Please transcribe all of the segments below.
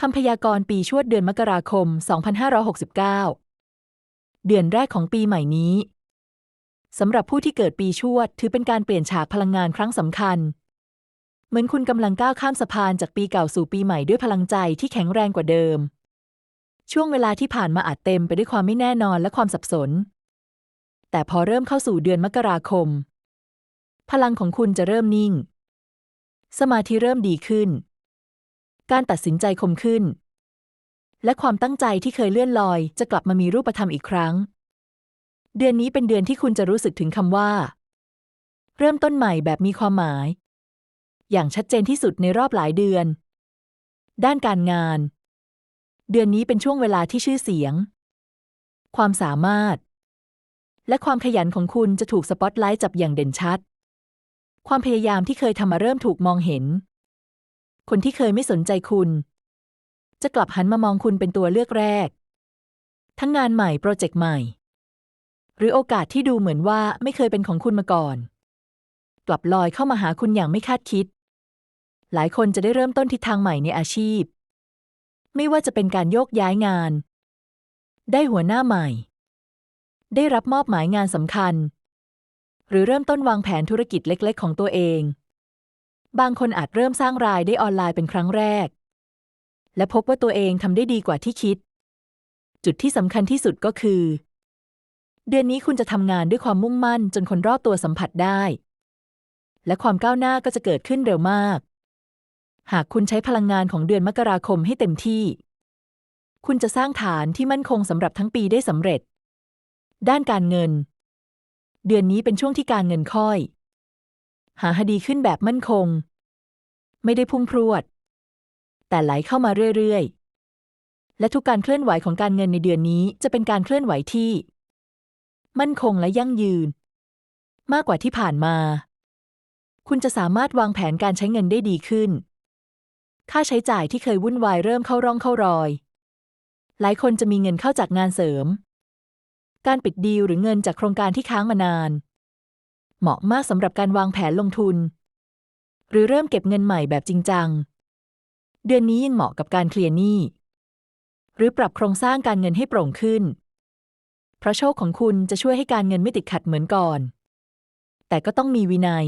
คำพยากรณ์ปีชวดเดือนมกราคม 2569 เดือนแรกของปีใหม่นี้ สำหรับผู้ที่เกิดปีชวด ถือเป็นการเปลี่ยนฉากพลังงานครั้งสำคัญ เหมือนคุณกำลังก้าวข้ามสะพานจากปีเก่าสู่ปีใหม่ด้วยพลังใจที่แข็งแรงกว่าเดิม ช่วงเวลาที่ผ่านมาอาจเต็มไปด้วยความไม่แน่นอนและความสับสน แต่พอเริ่มเข้าสู่เดือนมกราคม พลังของคุณจะเริ่มนิ่ง สมาธิเริ่มดีขึ้น การตัดสินใจคมขึ้น และความตั้งใจที่เคยเลื่อนลอย จะกลับมามีรูปธรรมอีกครั้ง เดือนนี้เป็นเดือนที่คุณจะรู้สึกถึงคำว่า เริ่มต้นใหม่แบบมีความหมาย อย่างชัดเจนที่สุดในรอบหลายเดือน ด้านการงาน เดือนนี้เป็นช่วงเวลาที่ชื่อเสียง ความสามารถ และความขยันของคุณจะถูกสปอตไลท์จับอย่างเด่นชัด ความพยายามที่เคยทำมาเริ่มถูกมองเห็น คนที่เคยไม่สนใจคุณ จะกลับหันมามองคุณเป็นตัวเลือกแรก ทั้งงานใหม่โปรเจกต์ใหม่ หรือโอกาสที่ดูเหมือนว่าไม่เคยเป็นของคุณมาก่อน กลับลอยเข้ามาหาคุณอย่างไม่คาดคิด หลายคนจะได้เริ่มต้นทิศทางใหม่ในอาชีพ ไม่ว่าจะเป็นการโยกย้ายงาน ได้หัวหน้าใหม่ ได้รับมอบหมายงานสำคัญ หรือเริ่มต้นวางแผนธุรกิจเล็ก ๆ ของตัวเอง บางคนอาจเริ่มสร้างรายได้ออนไลน์เป็นครั้งแรก และพบว่าตัวเองทำได้ดีกว่าที่คิด จุดที่สำคัญที่สุดก็คือ เดือนนี้คุณจะทำงานด้วยความมุ่งมั่นจนคนรอบตัวสัมผัสได้ และความก้าวหน้าก็จะเกิดขึ้นเร็วมาก หากคุณใช้พลังงานของเดือนมกราคมให้เต็มที่ คุณจะสร้างฐานที่มั่นคงสำหรับทั้งปีได้สำเร็จ ด้านการเงิน เดือนนี้เป็นช่วงที่การเงินค่อย หาคดีขึ้นแบบมั่นคง ไม่ได้พุ่งพรวด แต่ไหลเข้ามาเรื่อยๆ และทุกการเคลื่อนไหวของการเงินในเดือนนี้จะเป็นการเคลื่อนไหวที่ มั่นคงและยั่งยืน มากกว่าที่ผ่านมา คุณจะสามารถวางแผนการใช้เงินได้ดีขึ้น ค่าใช้จ่ายที่เคยวุ่นวายเริ่มเข้าร่องเข้ารอย หลายคนจะมีเงินเข้าจากงานเสริม การปิดดีลหรือเงินจากโครงการที่ค้างมานาน เหมาะมากสำหรับการวางแผนลงทุน หรือเริ่มเก็บเงินใหม่แบบจริงจัง เดือนนี้ยังเหมาะกับการเคลียร์หนี้ หรือปรับโครงสร้างการเงินให้โปร่งขึ้น เพราะโชคของคุณจะช่วยให้การเงินไม่ติดขัดเหมือนก่อน แต่ก็ต้องมีวินัย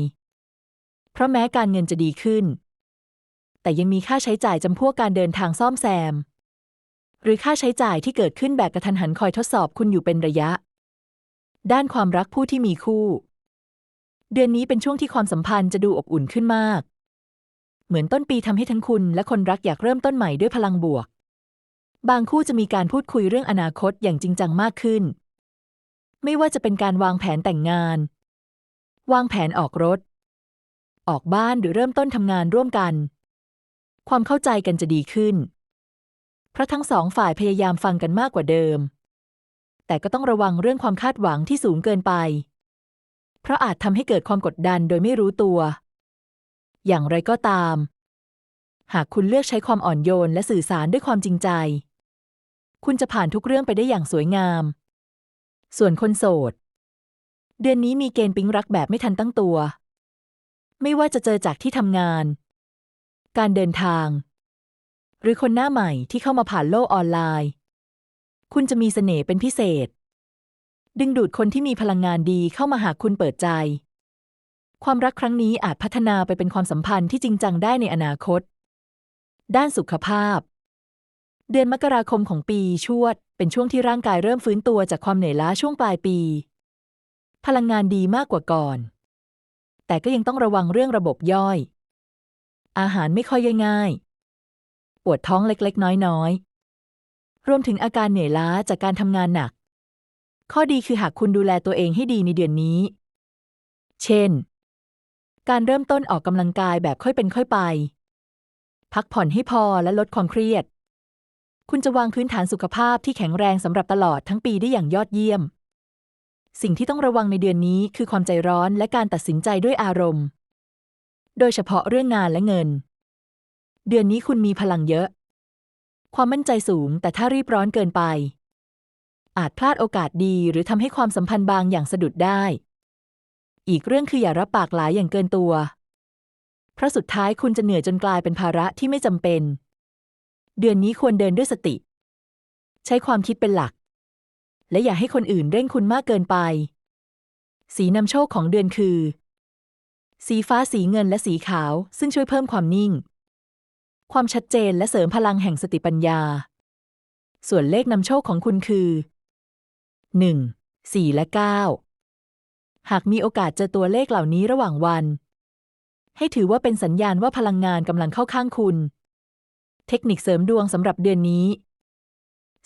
เพราะแม้การเงินจะดีขึ้น แต่ยังมีค่าใช้จ่ายจำพวกการเดินทางซ่อมแซม หรือค่าใช้จ่ายที่เกิดขึ้นแบบกระทันหันคอยทดสอบคุณอยู่เป็นระยะด้านความรักผู้ที่มีคู่ เดือนนี้เป็นช่วงที่ความสัมพันธ์จะดูอบอุ่นขึ้นมาก เหมือนต้นปีทำให้ทั้งคุณและคนรักอยากเริ่มต้นใหม่ด้วยพลังบวก บางคู่จะมีการพูดคุยเรื่องอนาคตอย่างจริงจังมากขึ้น ไม่ว่าจะเป็นการวางแผนแต่งงาน วางแผนออกรถ ออกบ้านหรือเริ่มต้นทำงานร่วมกัน ความเข้าใจกันจะดีขึ้น เพราะทั้งสองฝ่ายพยายามฟังกันมากกว่าเดิม แต่ก็ต้องระวังเรื่องความคาดหวังที่สูงเกินไป ราะอาจทำให้เกิดความกดดันโดยไม่รู้ตัว อย่างไรก็ตาม หากคุณเลือกใช้ความอ่อนโยนและสื่อสารด้วยความจริงใจ คุณจะผ่านทุกเรื่องไปได้อย่างสวยงาม ส่วนคนโสด เดือนนี้มีเกณฑ์ปิ๊งรักแบบไม่ทันตั้งตัว ไม่ว่าจะเจอจากที่ทำงาน การเดินทาง หรือคนหน้าใหม่ที่เข้ามาผ่านโลกออนไลน์ คุณจะมีเสน่ห์เป็นพิเศษ ดึงดูดคนที่มีพลังงานดีเข้ามาหาคุณเปิดใจ ความรักครั้งนี้อาจพัฒนาไปเป็นความสัมพันธ์ที่จริงจังได้ในอนาคต ด้านสุขภาพ เดือนมกราคมของปีชวด เป็นช่วงที่ร่างกายเริ่มฟื้นตัวจากความเหนื่อยล้าช่วงปลายปี พลังงานดีมากกว่าก่อน แต่ก็ยังต้องระวังเรื่องระบบย่อย อาหารไม่ค่อยง่าย ปวดท้องเล็กๆ น้อยๆรวมถึงอาการเหนื่อยล้าจากการทำงานหนัก ข้อดีคือหากคุณดูแลตัวเองให้ดีในเดือนนี้ เช่น การเริ่มต้นออกกำลังกายแบบค่อยเป็นค่อยไป พักผ่อนให้พอและลดความเครียด คุณจะวางพื้นฐานสุขภาพที่แข็งแรงสำหรับตลอดทั้งปีได้อย่างยอดเยี่ยม สิ่งที่ต้องระวังในเดือนนี้คือความใจร้อนและการตัดสินใจด้วยอารมณ์ โดยเฉพาะเรื่องงานและเงิน เดือนนี้คุณมีพลังเยอะ ความมั่นใจสูงแต่ถ้ารีบร้อนเกินไป อาจพลาดโอกาสดีหรือทำให้ความสัมพันธ์บางอย่างสะดุดได้ อีกเรื่องคืออย่ารับปากหลายอย่างเกินตัว เพราะสุดท้ายคุณจะเหนื่อยจนกลายเป็นภาระที่ไม่จำเป็น เดือนนี้ควรเดินด้วยสติ ใช้ความคิดเป็นหลัก และอย่าให้คนอื่นเร่งคุณมากเกินไป สีนำโชคของเดือนคือ สีฟ้าสีเงินและสีขาว ซึ่งช่วยเพิ่มความนิ่ง ความชัดเจนและเสริมพลังแห่งสติปัญญาส่วนเลขนำโชคของคุณคือ 1 4 และ 9 หากมีโอกาสเจอตัวเลขเหล่านี้ระหว่างวัน ให้ถือว่าเป็นสัญญาณว่าพลังงานกำลังเข้าข้างคุณ เทคนิคเสริมดวงสำหรับเดือนนี้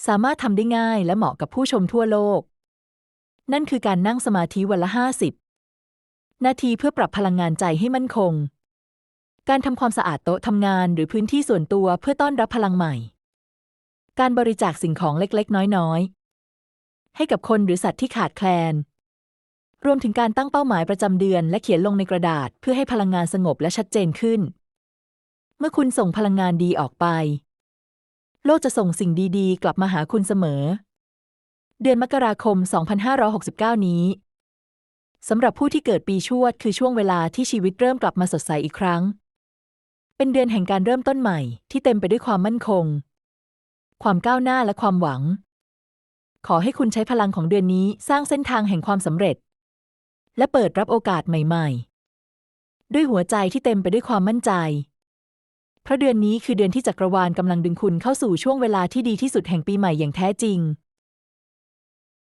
สามารถทำได้ง่ายและเหมาะกับผู้ชมทั่วโลก นั่นคือการนั่งสมาธิวันละ 50 นาทีเพื่อปรับพลังงานใจให้มั่นคง การทำความสะอาดโต๊ะทำงานหรือพื้นที่ส่วนตัวเพื่อต้อนรับพลังใหม่ การบริจาคสิ่งของเล็กๆ น้อยๆ ให้กับคนหรือสัตว์ที่ขาดแคลน รวมถึงการตั้งเป้าหมายประจำเดือน และเขียนลงในกระดาษเพื่อให้พลังงานสงบและชัดเจนขึ้น เมื่อคุณส่งพลังงานดีออกไป โลกจะส่งสิ่งดีๆ กลับมาหาคุณเสมอ เดือนมกราคม 2569 นี้สำหรับผู้ที่เกิดปีชวดคือช่วงเวลาที่ชีวิตเริ่มกลับมาสดใสอีกครั้ง เป็นเดือนแห่งการเริ่มต้นใหม่ที่เต็มไปด้วยความมั่นคง ความก้าวหน้าและความหวัง ขอให้คุณใช้พลังของเดือนนี้สร้างเส้นทางแห่งความสำเร็จ และเปิดรับโอกาสใหม่ ๆ ด้วยหัวใจที่เต็มไปด้วยความมั่นใจ เพราะเดือนนี้คือเดือนที่จักรวาลกำลังดึงคุณเข้าสู่ช่วงเวลาที่ดีที่สุดแห่งปีใหม่อย่างแท้จริง